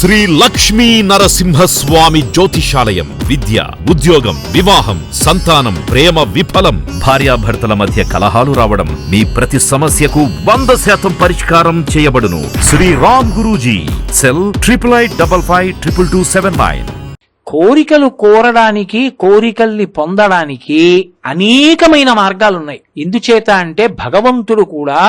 శ్రీ లక్ష్మీ నరసింహస్వామి జ్యోతిషాలయం. విద్య ఉద్యోగం వివాహం సంతానం ప్రేమ విఫలం భార్యాభర్తల మధ్య కలహాలు రావడం మీ ప్రతి సమస్యకు వంద శాతం పరిష్కారం చేయబడును. Shri Ram Guruji cell triple eight double five triple two seven nine. కోరికలు కోరడానికి కోరికల్ని పొందడానికి అనేకమైన మార్గాలున్నాయి. ఎందుచేత అంటే భగవంతుడు కూడా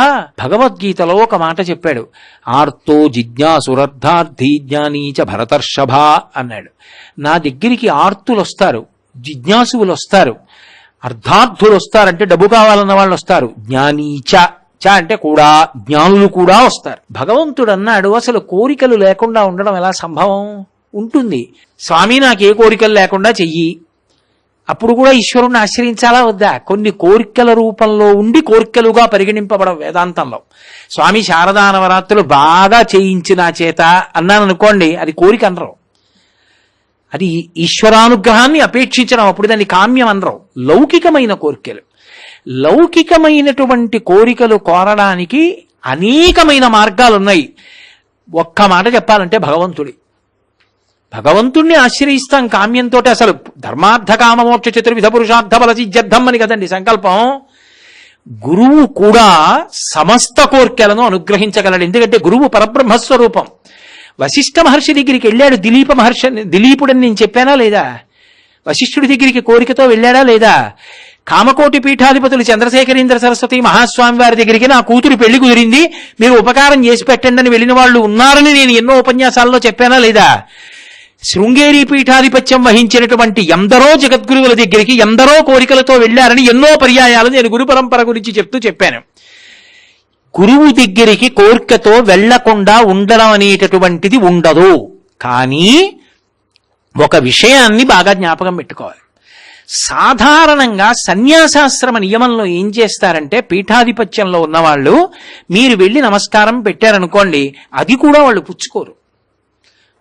భగవద్గీతలో ఒక మాట చెప్పాడు. ఆర్తో జిజ్ఞాసురర్థార్థి జ్ఞానీచ భరతర్షభ అన్నాడు. నా దగ్గరికి ఆర్తులు వస్తారు జిజ్ఞాసువులు వస్తారు అర్ధార్థులు వస్తారంటే డబ్బు కావాలన్న వాళ్ళు వస్తారు జ్ఞానీచ చ అంటే కూడా జ్ఞానులు కూడా వస్తారు. భగవంతుడు అన్నాడు అసలు కోరికలు లేకుండా ఉండడం ఎలా సంభవం? ఉంటుంది. స్వామి నాకు ఏ కోరికలు లేకుండా చెయ్యి. అప్పుడు కూడా ఈశ్వరుణ్ణి ఆశ్రయించాలా వద్దా? కొన్ని కోరికల రూపంలో ఉండి కోరికలుగా పరిగణింపబడం వేదాంతంలో. స్వామి శారదా నవరాత్రులు బాగా చేయించిన చేత అన్నాను అనుకోండి అది కోరిక అనరు అది ఈశ్వరానుగ్రహాన్ని అపేక్షించడం అప్పుడు దాన్ని కామ్యం అనరు లౌకికమైన కోరికలు. లౌకికమైనటువంటి కోరికలు కోరడానికి అనేకమైన మార్గాలు ఉన్నాయి ఒక్క మాట చెప్పాలంటే భగవంతుడి. భగవంతుణ్ణి ఆశ్రయిస్తాం కామ్యంతో అసలు. ధర్మార్థ కామమోక్ష చతుర్విధ పురుషార్థ బలసిద్ధం అని కదండి సంకల్పం. గురువు కూడా సమస్త కోర్కెలను అనుగ్రహించగలడు. ఎందుకంటే గురువు పరబ్రహ్మస్వరూపం. వశిష్ఠ మహర్షి దగ్గరికి వెళ్ళాడు. దిలీప మహర్షి దిలీపుడని నేను చెప్పానా లేదా? వశిష్ఠుడి దగ్గరికి కోరికతో వెళ్ళాడా లేదా? కామకోటి పీఠాధిపతులు చంద్రశేఖరేంద్ర సరస్వతి మహాస్వామి వారి దగ్గరికి నా కూతురు పెళ్ళి కుదిరింది. మీరు ఉపకారం చేసి పెట్టండి అని వెళ్ళిన వాళ్ళు ఉన్నారని నేను ఎన్నో ఉపన్యాసాల్లో చెప్పానా లేదా? శృంగేరి పీఠాధిపత్యం వహించినటువంటి ఎందరో జగద్గురువుల దగ్గరికి ఎందరో కోరికలతో వెళ్ళారని ఎన్నో పర్యాయాలు నేను గురు పరంపర గురించి చెప్తూ చెప్పాను. గురువు దగ్గరికి కోరికతో వెళ్ళకుండా ఉండడం అనేటటువంటిది ఉండదు. కానీ ఒక విషయాన్ని బాగా జ్ఞాపకం పెట్టుకోవాలి. సాధారణంగా సన్యాసాశ్రమ నియమంలో ఏం చేస్తారంటే పీఠాధిపత్యంలో ఉన్నవాళ్ళు మీరు వెళ్ళి నమస్కారం పెట్టారనుకోండి అది కూడా వాళ్ళు పుచ్చుకోరు.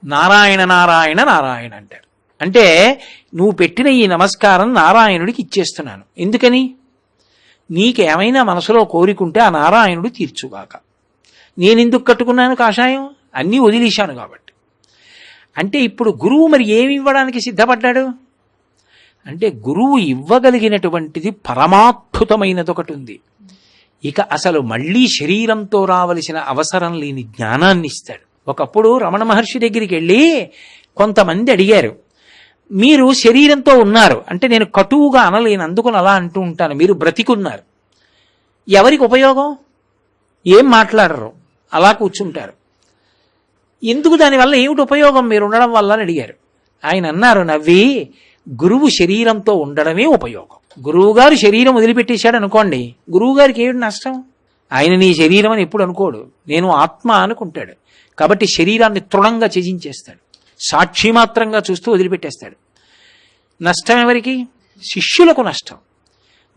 నారాయణ నారాయణ నారాయణ అంటారు అంటే నువ్వు పెట్టిన ఈ నమస్కారం నారాయణుడికి ఇచ్చేస్తున్నాను. ఎందుకని? నీకేమైనా మనసులో కోరికుంటే ఆ నారాయణుడు తీర్చుగాక. నేనెందుకు కట్టుకున్నాను కాషాయం? అన్నీ వదిలేశాను కాబట్టి. అంటే ఇప్పుడు గురువు మరి ఏమి ఇవ్వడానికి సిద్ధపడ్డాడు? అంటే గురువు ఇవ్వగలిగినటువంటిది పరమాద్భుతమైనది ఒకటి ఉంది ఇక అసలు మళ్ళీ శరీరంతో రావలసిన అవసరం లేని జ్ఞానాన్ని ఇస్తాడు. ఒకప్పుడు రమణ మహర్షి దగ్గరికి వెళ్ళి కొంతమంది అడిగారు మీరు శరీరంతో ఉన్నారు అంటే నేను కటువుగా అనలేను అందుకని అలా అంటూ ఉంటాను మీరు బ్రతికున్నారు. ఎవరికి ఉపయోగం? ఏం మాట్లాడరు అలా కూర్చుంటారు. ఎందుకు దానివల్ల ఏమిటి ఉపయోగం? మీరు ఉండడం వల్ల అని అడిగారు. ఆయన అన్నారు నవ్వి గురువు శరీరంతో ఉండడమే ఉపయోగం. గురువుగారు శరీరం వదిలిపెట్టేశాడు అనుకోండి గురువు గారికి ఏమిటి నష్టం? ఆయన నీ శరీరం అని ఎప్పుడు అనుకోడు నేను ఆత్మ అనుకుంటాడు. కాబట్టి శరీరాన్ని తృణంగా త్యజించేస్తాడు. సాక్షి మాత్రంగా చూస్తూ వదిలిపెట్టేస్తాడు. నష్టం ఎవరికి? శిష్యులకు నష్టం.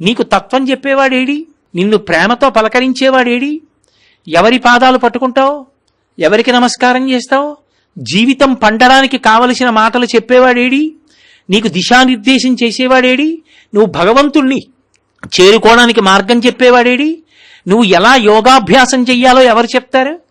నీకు తత్వం చెప్పేవాడేడి? నిన్ను ప్రేమతో పలకరించేవాడేడి? ఎవరి పాదాలు పట్టుకుంటావు? ఎవరికి నమస్కారం చేస్తావు? జీవితం పండడానికి కావలసిన మాటలు చెప్పేవాడేడి? నీకు దిశానిర్దేశం చేసేవాడేడి? నువ్వు భగవంతుణ్ణి చేరుకోవడానికి మార్గం చెప్పేవాడేడి? నువ్వు ఎలా యోగాభ్యాసం చెయ్యాలో ఎవరు చెప్తారు?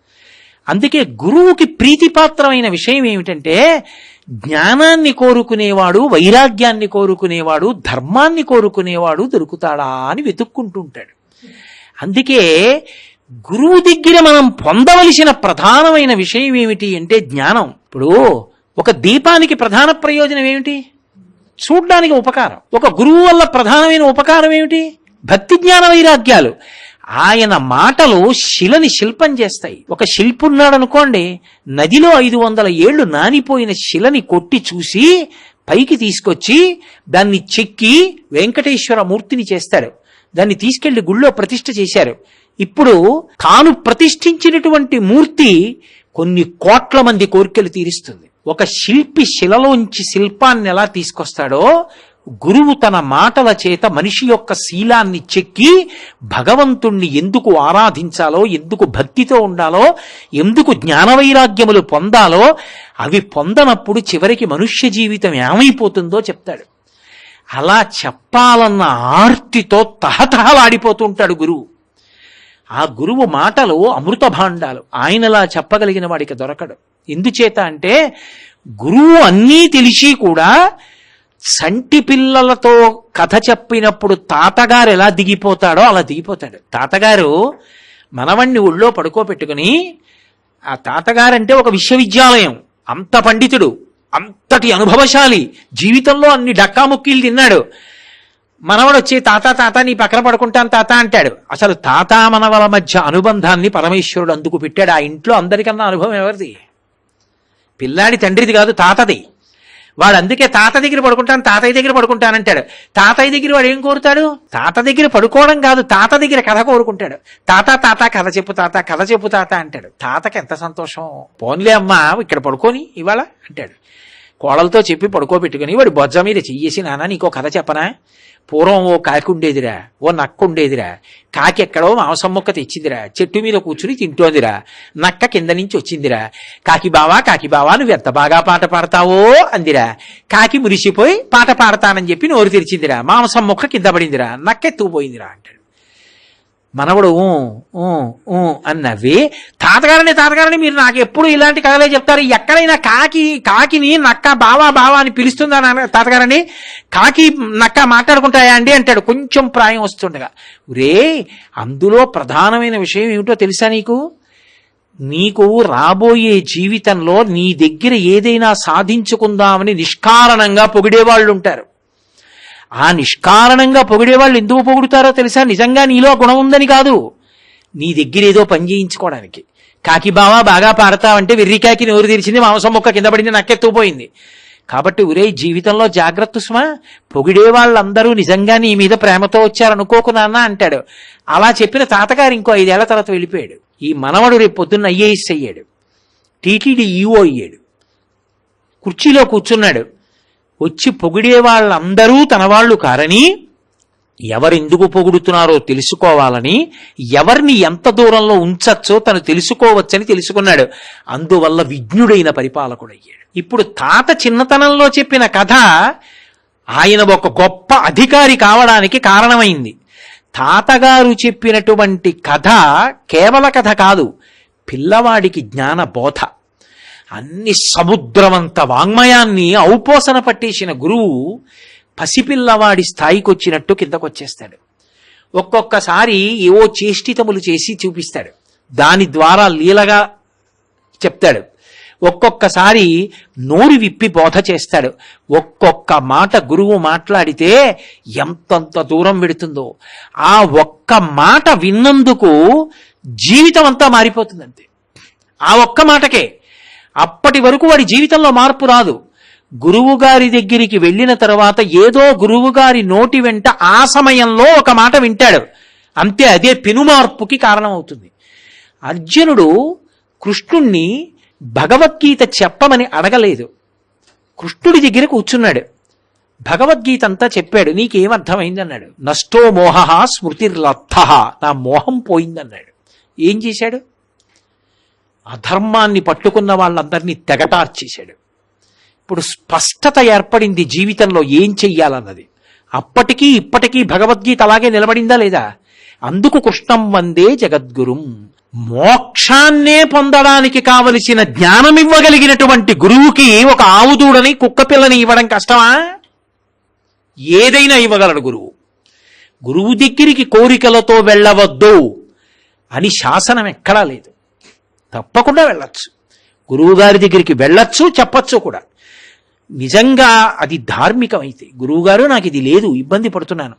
అందుకే గురువుకి ప్రీతిపాత్రమైన విషయం ఏమిటంటే జ్ఞానాన్ని కోరుకునేవాడు వైరాగ్యాన్ని కోరుకునేవాడు ధర్మాన్ని కోరుకునేవాడు దొరుకుతాడా అని వెతుక్కుంటుంటాడు. అందుకే గురువు దగ్గర మనం పొందవలసిన ప్రధానమైన విషయం ఏమిటి అంటే జ్ఞానం. ఇప్పుడు ఒక దీపానికి ప్రధాన ప్రయోజనం ఏమిటి? చూడ్డానికి ఉపకారం. ఒక గురువు వల్ల ప్రధానమైన ఉపకారం ఏమిటి? భక్తి జ్ఞాన వైరాగ్యాలు. ఆయన మాటలు శిలని శిల్పం చేస్తాయి. ఒక శిల్పి అనుకోండి నదిలో ఐదు వందల ఏళ్ళు నానిపోయిన శిలని కొట్టి చూసి పైకి తీసుకొచ్చి దాన్ని చెక్కి వెంకటేశ్వర మూర్తిని చేస్తారు. దాన్ని తీసుకెళ్ళి గుళ్ళో ప్రతిష్ఠ చేశారు. ఇప్పుడు తాను ప్రతిష్ఠించినటువంటి మూర్తి కొన్ని కోట్ల మంది కోరికలు తీరుస్తుంది. ఒక శిల్పి శిలలోంచి శిల్పాన్ని ఎలా తీసుకొస్తాడో గురువు తన మాటల చేత మనిషి యొక్క శీలాన్ని చెక్కి భగవంతుణ్ణి ఎందుకు ఆరాధించాలో ఎందుకు భక్తితో ఉండాలో ఎందుకు జ్ఞానవైరాగ్యములు పొందాలో అవి పొందనప్పుడు చివరికి మనుష్య జీవితం ఏమైపోతుందో చెప్తాడు. అలా చెప్పాలన్న ఆర్తితో తహతహలాడిపోతుంటాడు గురువు. ఆ గురువు మాటలు అమృత భాండాలు. ఆయనలా చెప్పగలిగిన వాడికి దొరకడు. ఎందుచేత అంటే గురువు అన్నీ తెలిసి కూడా సంటి పిల్లలతో కథ చెప్పినప్పుడు తాతగారు ఎలా దిగిపోతాడో అలా దిగిపోతాడు. తాతగారు మనవణ్ణి ఒళ్ళో పడుకోబెట్టుకుని ఆ తాతగారంటే ఒక విశ్వవిద్యాలయం. అంత పండితుడు అంతటి అనుభవశాలి. జీవితంలో అన్ని డక్కాముక్కీలు తిన్నాడు. మనవడు వచ్చి తాత తాత నీ పక్కన పడుకుంటాను తాత అంటాడు. అసలు తాత మనవల మధ్య అనుబంధాన్ని పరమేశ్వరుడు అందుకు పెట్టాడు. ఆ ఇంట్లో అందరికన్నా అనుభవం ఎవరిది? పిల్లాడి తండ్రిది కాదు తాతది. వాడు అందుకే తాత దగ్గర పడుకుంటాను తాతయ్య దగ్గర పడుకుంటానంటాడు తాతయ్య దగ్గర వాడు ఏం కోరుతాడు? తాత దగ్గర పడుకోవడం కాదు తాత దగ్గర కథ కోరుకుంటాడు. తాత తాత కథ చెప్పు తాత కథ చెప్పు తాత అంటాడు. తాతకి ఎంత సంతోషం? పోన్లే అమ్మా ఇక్కడ పడుకొని ఇవాళ అంటాడు. కోడలతో చెప్పి పడుకోబెట్టుకుని వాడు బొజ్జ మీద చెయ్యేసి నాన్న నీకో కథ చెప్పనా? పూర్వం ఓ కాకి ఉండేదిరా ఓ నక్క ఉండేదిరా కాకి ఎక్కడో మాంసం మొక్క తెచ్చిందిరా చెట్టు మీద కూర్చుని తింటోందిరా. నక్క కింద నుంచి వచ్చిందిరా. కాకి బావా కాకి బావా నువ్వు ఎంత బాగా పాట పాడతావో అందిరా. కాకి మురిసిపోయి పాట పాడతానని చెప్పి నోరు తెరిచిందిరా. మాంసం మొక్క కింద పడిందిరా. నక్క ఎత్తుకుపోయిందిరా అంటాడు. మనవడు ఊ, ఊ, ఊ అని నవ్వి తాతగారని తాతగారని మీరు నాకు ఎప్పుడు ఇలాంటి కథలే చెప్తారు. ఎక్కడైనా కాకి కాకిని నక్క బావా బావా అని పిలుస్తుందా తాతగారని? కాకి నక్క మాట్లాడుకుంటాయా అండి అంటాడు. కొంచెం ప్రాయం వస్తుండగా. రే అందులో ప్రధానమైన విషయం ఏమిటో తెలుసా నీకు? నీకు రాబోయే జీవితంలో నీ దగ్గర ఏదైనా సాధించుకుందామని నిష్కారణంగా పొగిడేవాళ్ళు ఉంటారు ఆ నిష్కారణంగా పొగిడేవాళ్ళు ఎందుకు పొగుడుతారో తెలుసా? నిజంగా నీలో గుణం ఉందని కాదు. నీ దగ్గర ఏదో పని చేయించుకోవడానికి. కాకి బావా బాగా పాడతావంటే వెర్రికాకి నోరు తెరిచింది మాంసం మొక్క కింద పడింది నక్కెత్తుకుపోయింది. కాబట్టి ఒరే జీవితంలో జాగ్రత్త సుమా. పొగిడే వాళ్ళందరూ నిజంగా నీ మీద ప్రేమతో వచ్చారనుకోకు నాన్న అంటాడు. అలా చెప్పిన తాతగారు ఇంకో ఐదేళ్ళ తర్వాత వెళ్ళిపోయాడు. ఈ మనవడు రేపు పొద్దున్న ఐఏఎస్ అయ్యాడు. టీటీడీ ఈఓ అయ్యాడు. కుర్చీలో కూర్చున్నాడు. వచ్చి పొగిడే వాళ్ళందరూ తన వాళ్ళు కారని ఎవరెందుకు పొగుడుతున్నారో తెలుసుకోవాలని ఎవరిని ఎంత దూరంలో ఉంచచ్చో తను తెలుసుకోవచ్చని తెలుసుకున్నాడు. అందువల్ల విజ్ఞుడైన పరిపాలకుడయ్యాడు. ఇప్పుడు తాత చిన్నతనంలో చెప్పిన కథ ఆయన ఒక గొప్ప అధికారి కావడానికి కారణమైంది. తాతగారు చెప్పినటువంటి కథ కేవల కథ కాదు పిల్లవాడికి జ్ఞాన బోధ. అన్ని సముద్రమంత వాంగ్మయాన్ని ఔపోసన పట్టేసిన గురువు పసిపిల్లవాడి స్థాయికి వచ్చినట్టు కిందకొచ్చేస్తాడు. ఒక్కొక్కసారి ఏవో చేష్టితములు చేసి చూపిస్తాడు. దాని ద్వారా లీలగా చెప్తాడు. ఒక్కొక్కసారి నోరు విప్పి బోధ చేస్తాడు. ఒక్కొక్క మాట గురువు మాట్లాడితే ఎంతంత దూరం పెడుతుందో ఆ ఒక్క మాట విన్నందుకు జీవితం అంతా మారిపోతుందంతే. ఆ ఒక్క మాటకే అప్పటి వరకు వాడి జీవితంలో మార్పు రాదు. గురువు గారి దగ్గరికి వెళ్ళిన తర్వాత ఏదో గురువు గారి నోటి వెంట ఆ సమయంలో ఒక మాట వింటాడు. అంతే అదే పెనుమార్పుకి కారణమవుతుంది. అర్జునుడు కృష్ణుణ్ణి భగవద్గీత చెప్పమని అడగలేదు. కృష్ణుడి దగ్గర కూర్చున్నాడు. భగవద్గీత అంతా చెప్పాడు. నీకేమర్థమైందన్నాడు. నష్టో మోహ స్మృతిర్లత్థ నా మోహం పోయిందన్నాడు. ఏం చేశాడు? అధర్మాన్ని పట్టుకున్న వాళ్ళందరినీ తెగటార్చేశాడు. ఇప్పుడు స్పష్టత ఏర్పడింది జీవితంలో ఏం చెయ్యాలన్నది. అప్పటికీ ఇప్పటికీ భగవద్గీత అలాగే నిలబడిందా లేదా? అందుకు కృష్ణం వందే జగద్గురుం. మోక్షాన్నే పొందడానికి కావలసిన జ్ఞానం ఇవ్వగలిగినటువంటి గురువుకి ఒక ఆవుదూడని కుక్క పిల్లని ఇవ్వడం కష్టమా? ఏదైనా ఇవ్వగలడు గురువు. గురువు దగ్గరికి కోరికలతో వెళ్ళవద్దు అని శాసనం ఎక్కడా లేదు. తప్పకుండా వెళ్ళచ్చు. గురువు గారి దగ్గరికి వెళ్ళచ్చు చెప్పచ్చు కూడా. నిజంగా అది ధార్మికమైతే. గురువుగారు నాకు ఇది లేదు ఇబ్బంది పడుతున్నాను.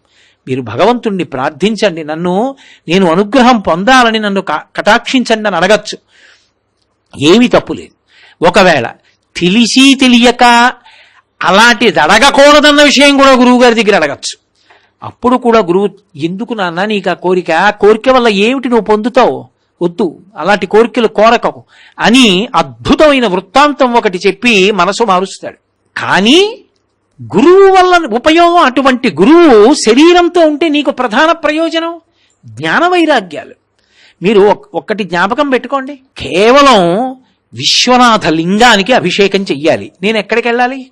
మీరు భగవంతుణ్ణి ప్రార్థించండి. నన్ను నేను అనుగ్రహం పొందాలని నన్ను క- కటాక్షించండి అని అడగచ్చు. ఏమీ తప్పు లేదు. ఒకవేళ తెలిసి తెలియక అలాంటిది అడగకూడదన్న విషయం కూడా గురువు గారి దగ్గర అడగచ్చు. అప్పుడు కూడా గురువు ఎందుకు నాన్న నీకు ఆ కోరిక? ఆ కోరిక వల్ల ఏమిటి నువ్వు పొందుతావు? వద్దు. అలాంటి కోరికలు కోరకవు అని అద్భుతమైన వృత్తాంతం ఒకటి చెప్పి మనసు మారుస్తాడు. కానీ గురువు వల్ల ఉపయోగం అటువంటి గురువు శరీరంతో ఉంటే నీకు ప్రధాన ప్రయోజనం జ్ఞాన వైరాగ్యాలు మీరు ఒక్కటి జ్ఞాపకం పెట్టుకోండి. కేవలం విశ్వనాథ లింగానికి అభిషేకం చెయ్యాలి. నేను ఎక్కడికి వెళ్ళాలి?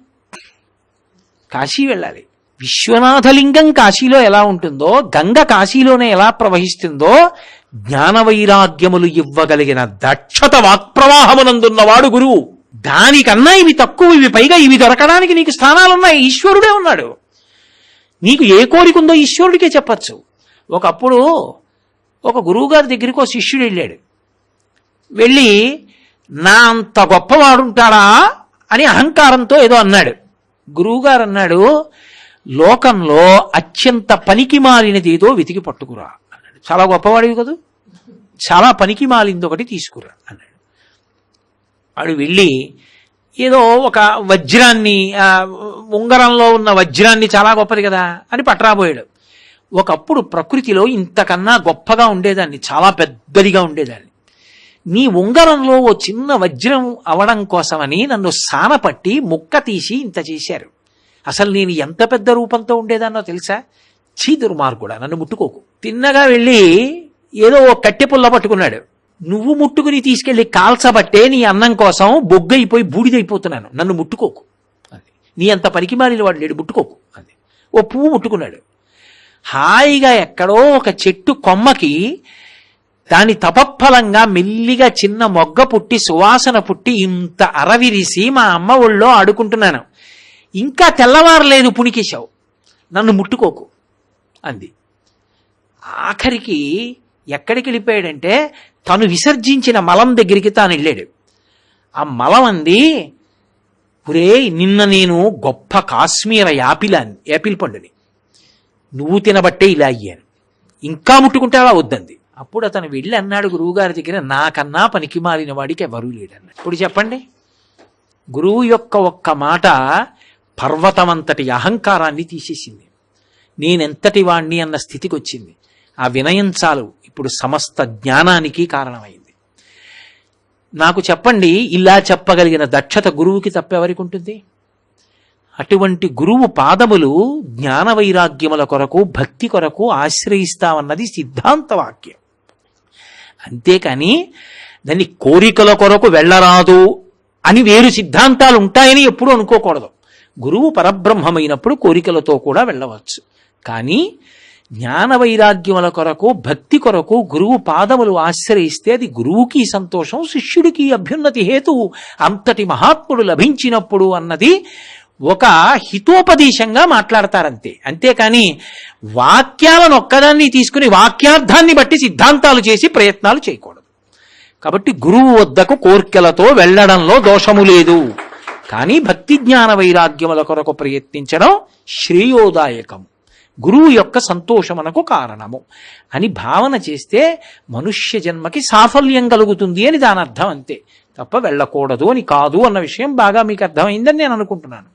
కాశీ వెళ్ళాలి. విశ్వనాథ లింగం కాశీలో ఎలా ఉంటుందో గంగ కాశీలోనే ఎలా ప్రవహిస్తుందో జ్ఞాన వైరాగ్యములు ఇవ్వగలిగిన దక్షత వాక్ప్రవాహమునందున్నవాడు గురువు. దానికన్నా ఇవి తక్కువ ఇవి పైగా ఇవి దొరకడానికి నీకు స్థానాలున్నాయి. ఈశ్వరుడే ఉన్నాడు. నీకు ఏ కోరిక ఉందో ఈశ్వరుడికే చెప్పచ్చు. ఒకప్పుడు ఒక గురువుగారి దగ్గరికి ఒక శిష్యుడు వెళ్ళాడు. వెళ్ళి నా అంత గొప్పవాడుంటాడా? అని అహంకారంతో ఏదో అన్నాడు. గురువుగారు అన్నాడు లోకంలో అత్యంత పనికి మారినది ఏదో వెతికి పట్టుకురా. చాలా గొప్పవాడివి కదూ? చాలా పనికి మాలింది ఒకటి తీసుకురా అన్నాడు. వాడు వెళ్ళి ఏదో ఒక వజ్రాన్ని ఉంగరంలో ఉన్న వజ్రాన్ని చాలా గొప్పది కదా అని పట్టరాబోయాడు. ఒకప్పుడు ప్రకృతిలో ఇంతకన్నా గొప్పగా ఉండేదాన్ని చాలా పెద్దదిగా ఉండేదాన్ని. నీ ఉంగరంలో ఓ చిన్న వజ్రం అవడం కోసమని నన్ను సానపట్టి ముక్క తీసి ఇంత చేశారు. అసలు నేను ఎంత పెద్ద రూపంతో ఉండేదాన్నో తెలుసా? చీ దుర్మార్గుడా నన్ను ముట్టుకోకు. తిన్నగా వెళ్ళి ఏదో ఓ కట్టె పుల్ల పట్టుకున్నాడు. నువ్వు ముట్టుకుని తీసుకెళ్ళి కాల్చబట్టే నీ అన్నం కోసం బొగ్గైపోయి బూడిదైపోతున్నాను. నన్ను ముట్టుకోకు. అది. నీ అంత పనికి మారిన వాడు లేడు ముట్టుకోకు. అంది. ఓ పువ్వు ముట్టుకున్నాడు. హాయిగా ఎక్కడో ఒక చెట్టు కొమ్మకి దాని తపఫలంగా మెల్లిగా చిన్న మొగ్గ పుట్టి సువాసన పుట్టి ఇంత అరవిరిసి మా అమ్మ ఒళ్ళో ఆడుకుంటున్నాను. ఇంకా తెల్లవారలేదు పుణికేశావు. నన్ను ముట్టుకోకు. అంది. ఆఖరికి ఎక్కడికి వెళ్ళిపోయాడంటే తను విసర్జించిన మలం దగ్గరికి తాను వెళ్ళాడు. ఆ మలం అంది పురే నిన్న నేను గొప్ప కాశ్మీర యాపిల్ యాపిల్ పండుని. నువ్వు తినబట్టే ఇలా అయ్యాను. ఇంకా ముట్టుకుంటావా వద్దంది. అప్పుడు అతను వెళ్ళి అన్నాడు గురువుగారి దగ్గర నాకన్నా పనికి మాలిన వాడికి ఎవరూ లేడన్నాడు ఇప్పుడు చెప్పండి. గురువు యొక్క ఒక్క మాట పర్వతమంతటి అహంకారాన్ని తీసేసింది. నేనెంతటి వాణ్ణి అన్న స్థితికి వచ్చింది ఆ వినయం చాలు. ఇప్పుడు సమస్త జ్ఞానానికి కారణమైంది. నాకు చెప్పండి ఇలా చెప్పగలిగిన దక్షత గురువుకి తప్పెవరికి ఉంటుంది అటువంటి గురువు పాదములు జ్ఞాన వైరాగ్యముల కొరకు భక్తి కొరకు ఆశ్రయిస్తామన్నది సిద్ధాంత వాక్యం అంతేకాని దాన్ని కోరికల కొరకు వెళ్ళరాదు అని వేరు సిద్ధాంతాలు ఉంటాయని ఎప్పుడూ అనుకోకూడదు. గురువు పరబ్రహ్మమైనప్పుడు కోరికలతో కూడా వెళ్ళవచ్చు. కానీ జ్ఞాన వైరాగ్యముల కొరకు భక్తి కొరకు గురువు పాదములు ఆశ్రయిస్తే అది గురువుకి సంతోషం శిష్యుడికి అభ్యున్నతి హేతువు అంతటి మహాత్ముడు లభించినప్పుడు అన్నది ఒక హితోపదేశంగా మాట్లాడతారంతే. అంతేకాని వాక్యాలను ఒక్కదాన్ని తీసుకుని వాక్యార్థాన్ని బట్టి సిద్ధాంతాలు చేసి ప్రయత్నాలు చేయకూడదు. కాబట్టి గురువు వద్దకు కోర్కెలతో వెళ్ళడంలో దోషము లేదు. కానీ భక్తి జ్ఞాన వైరాగ్యముల కొరకు ప్రయత్నించడం శ్రేయోదాయకం గురువు యొక్క సంతోషమునకు కారణము. అని భావన చేస్తే మనుష్య జన్మకి సాఫల్యం కలుగుతుంది అని దాని అర్థం అంతే. తప్ప వెళ్ళకూడదు అని కాదు అన్న విషయం బాగా మీకు అర్థమైందని నేను అనుకుంటున్నాను.